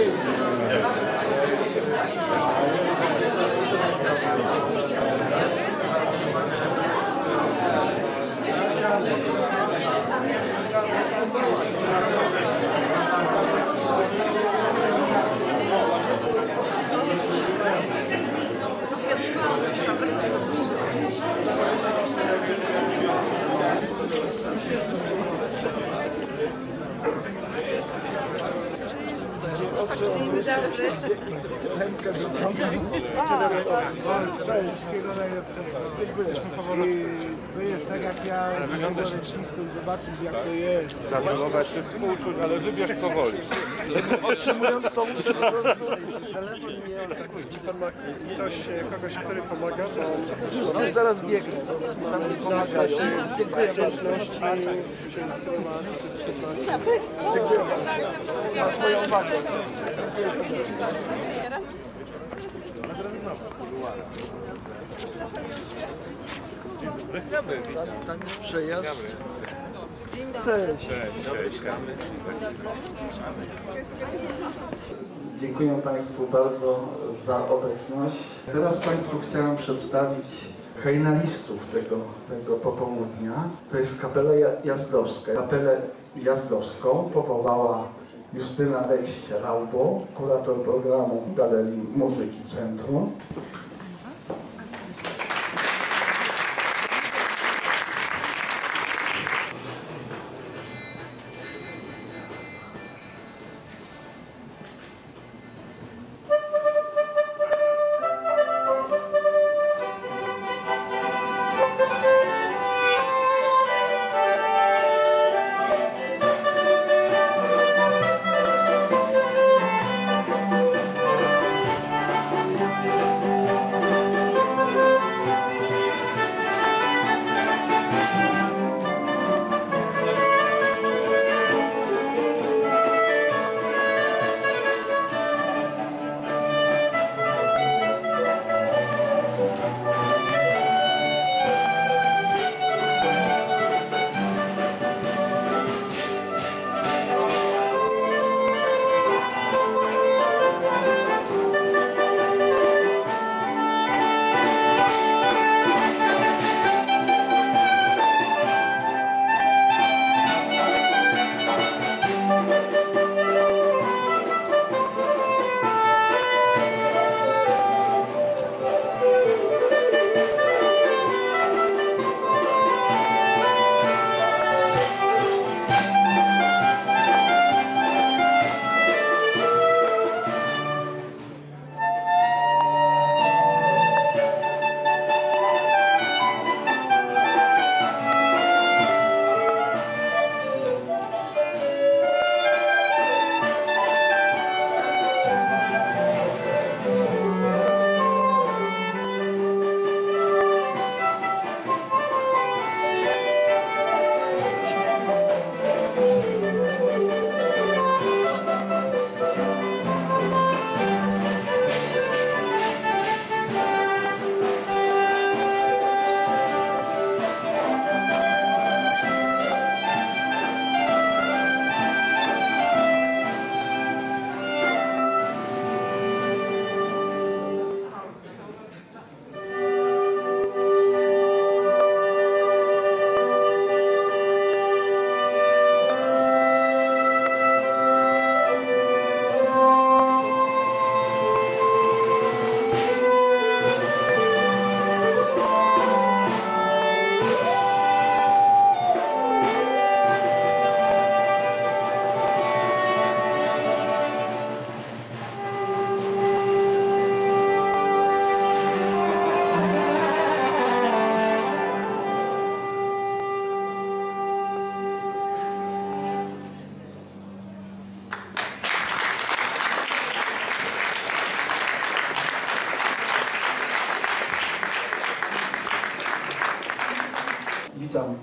9. 对 Cześć, wszystkiego najlepszego. I Będziesz tak jak ja, wyglądasz lecznictwo zobaczyć jak to jest. Zaplanować się współczuć, ale wybierz co wolisz. Otrzymując to muszę po prostu telefon nie Pan ma ktoś, kogoś, który pomaga, bo Już zaraz biegnę. Sam mi pomagają. Dziękuję wdzięczności Dziękuję za swoją uwagę. Tam jest przejazd. Cześć. Dziękuję Państwu bardzo za obecność. Teraz Państwu chciałem przedstawić hejnalistów tego, tego popołudnia. To jest kapela Ja- Jazdowska. Kapelę Jazdowską powołała Justyna Lekść-Raubo, kurator programu Galerii Muzyki Centrum.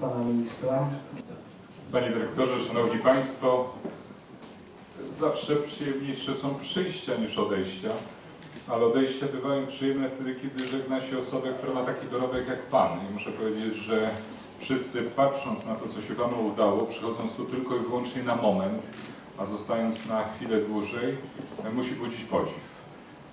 Pana Ministra. Panie Dyrektorze, Szanowni Państwo, zawsze przyjemniejsze są przyjścia niż odejścia, ale odejścia bywają przyjemne wtedy, kiedy żegna się osobę, która ma taki dorobek jak Pan. I muszę powiedzieć, że wszyscy patrząc na to, co się Panu udało, przychodząc tu tylko i wyłącznie na moment, a zostając na chwilę dłużej, musi budzić podziw.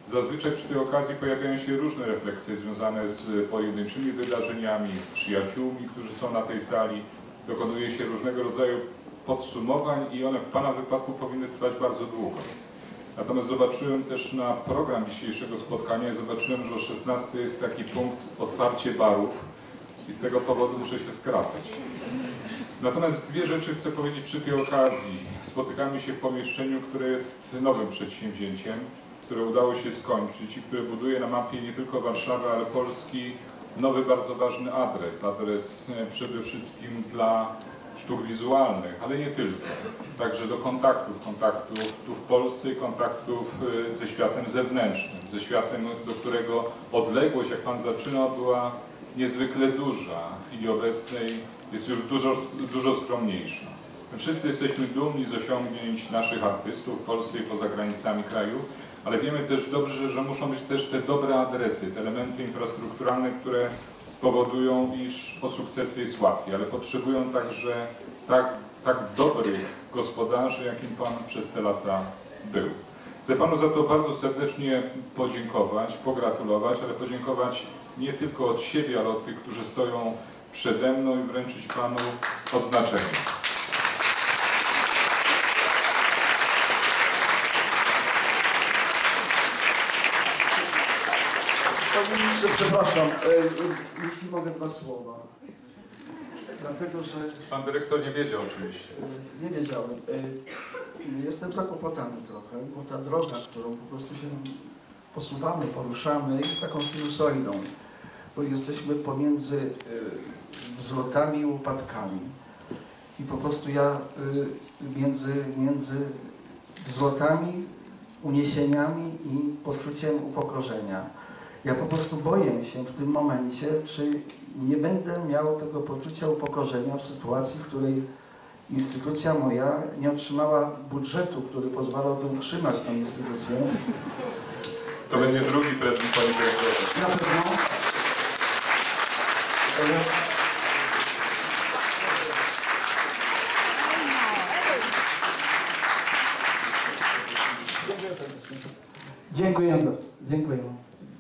Zazwyczaj przy tej okazji pojawiają się różne refleksje związane z pojedynczymi wydarzeniami, przyjaciółmi, którzy są na tej sali. Dokonuje się różnego rodzaju podsumowań i one w Pana wypadku powinny trwać bardzo długo. Natomiast zobaczyłem też na program dzisiejszego spotkania i zobaczyłem, że o 16 jest taki punkt otwarcie barów i z tego powodu muszę się skracać. Natomiast dwie rzeczy chcę powiedzieć przy tej okazji. Spotykamy się w pomieszczeniu, które jest nowym przedsięwzięciem, które udało się skończyć i które buduje na mapie nie tylko Warszawy, ale Polski nowy, bardzo ważny adres. Adres e, przede wszystkim dla sztuk wizualnych, ale nie tylko. Także do kontaktów, kontaktów tu w Polsce kontaktów e, ze światem zewnętrznym, ze światem, do którego odległość, jak Pan zaczynał, była niezwykle duża. W chwili obecnej jest już dużo, dużo skromniejsza. My wszyscy jesteśmy dumni z osiągnięć naszych artystów w Polsce i poza granicami kraju, ale wiemy też dobrze, że muszą być też te dobre adresy, te elementy infrastrukturalne, które powodują, iż o sukcesy jest łatwiej, ale potrzebują także tak, tak dobrych gospodarzy, jakim Pan przez te lata był. Chcę Panu za to bardzo serdecznie podziękować, pogratulować, ale podziękować nie tylko od siebie, ale od tych, którzy stoją przede mną i wręczyć Panu odznaczenie. Panie ministrze, przepraszam, e, e, jeśli mogę dwa słowa. Dlatego, że Pan dyrektor nie wiedział oczywiście. e, nie wiedziałem. Jestem zakłopotany trochę, bo ta droga, którą po prostu się posuwamy, poruszamy, jest taką sinusoidą, bo jesteśmy pomiędzy wzlotami i upadkami. I po prostu ja między, między wzlotami, uniesieniami i poczuciem upokorzenia. Ja po prostu boję się w tym momencie, czy nie będę miał tego poczucia upokorzenia w sytuacji, w której instytucja moja nie otrzymała budżetu, który pozwalałby utrzymać tę instytucję. To będzie drugi prezent Panie dyrektorze. Na pewno. E, Dziękuję.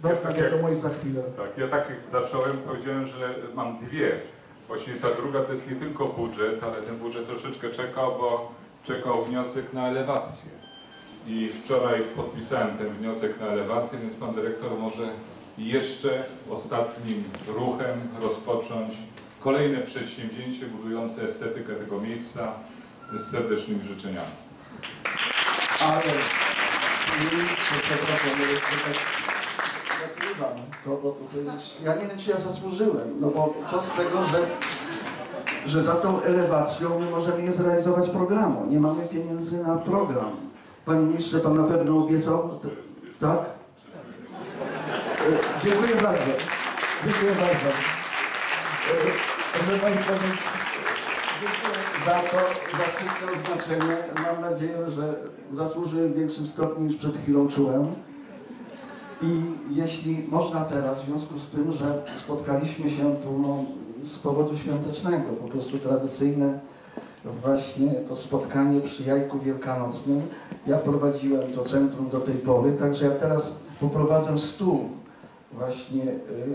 Tak mój za chwilę. Tak, ja tak jak zacząłem, powiedziałem, że mam dwie. Właśnie ta druga to jest nie tylko budżet, ale ten budżet troszeczkę czekał, bo czekał wniosek na elewację. I wczoraj podpisałem ten wniosek na elewację, więc pan dyrektor może jeszcze ostatnim ruchem rozpocząć kolejne przedsięwzięcie budujące estetykę tego miejsca z serdecznymi życzeniami. Ale przepraszam, to to, to, już, ja nie wiem, czy ja zasłużyłem, no bo co z tego, że, że za tą elewacją my możemy nie zrealizować programu, nie mamy pieniędzy na program. Panie ministrze, pan na pewno obiecał, tak? E, Dziękuję bardzo. Dziękuję bardzo. E, Proszę Państwa, więc za to zaszczytne oznaczenie. Mam nadzieję, że zasłużyłem w większym stopniu niż przed chwilą czułem. I jeśli można teraz, w związku z tym, że spotkaliśmy się tu no, z powodu świątecznego, po prostu tradycyjne właśnie to spotkanie przy jajku wielkanocnym. Ja prowadziłem to centrum do tej pory, także ja teraz poprowadzę stół właśnie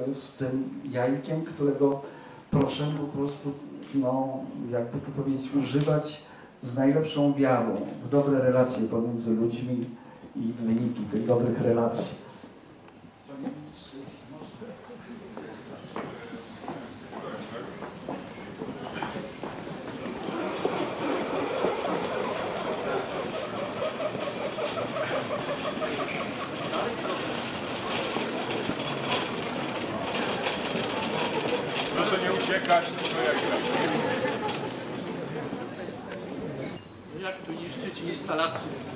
y, z tym jajkiem, którego proszę po prostu, no jakby to powiedzieć, używać z najlepszą wiarą w dobre relacje pomiędzy ludźmi i wyniki tych dobrych relacji. Panie ministrze, może- Proszę nie uciekać, tylko jak Instalacje?